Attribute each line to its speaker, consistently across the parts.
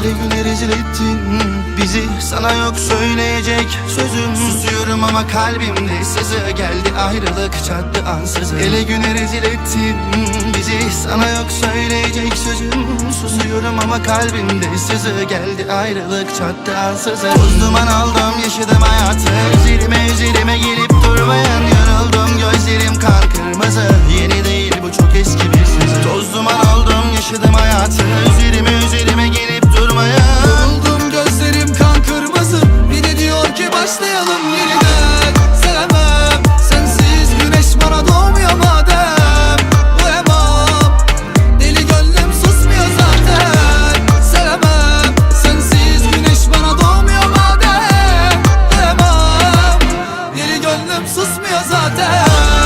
Speaker 1: Hele güne rezil ettin bizi. Sana yok söyleyecek sözüm. Susuyorum ama kalbimde sızı. Geldi ayrılık çattı ansızın. Hele güne rezil ettin bizi. Sana yok söyleyecek sözüm. Susuyorum ama kalbimde sızı. Geldi ayrılık çattı ansızın. Toz aldım yaşadım hayatı. Üzerime üzerime gelip
Speaker 2: başlayalım yeniden. Sevemem. Sensiz güneş bana doğmuyor madem. Uyamam deli gönlüm susmuyor zaten. Sevemem. Sensiz güneş bana doğmuyor madem. Uyamam deli gönlüm susmuyor zaten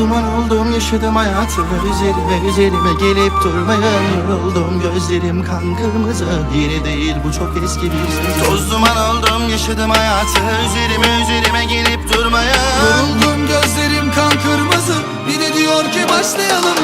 Speaker 1: duman oldum yaşadım hayatı Üzerime üzerime gelip durmayan Yoruldum. Gözlerim kan kırmızı Yeni değil bu çok eski bir söz Toz duman oldum yaşadım hayatı Üzerime üzerime gelip durmayan
Speaker 2: Yoruldum. Gözlerim kan kırmızı Bir de diyor ki başlayalım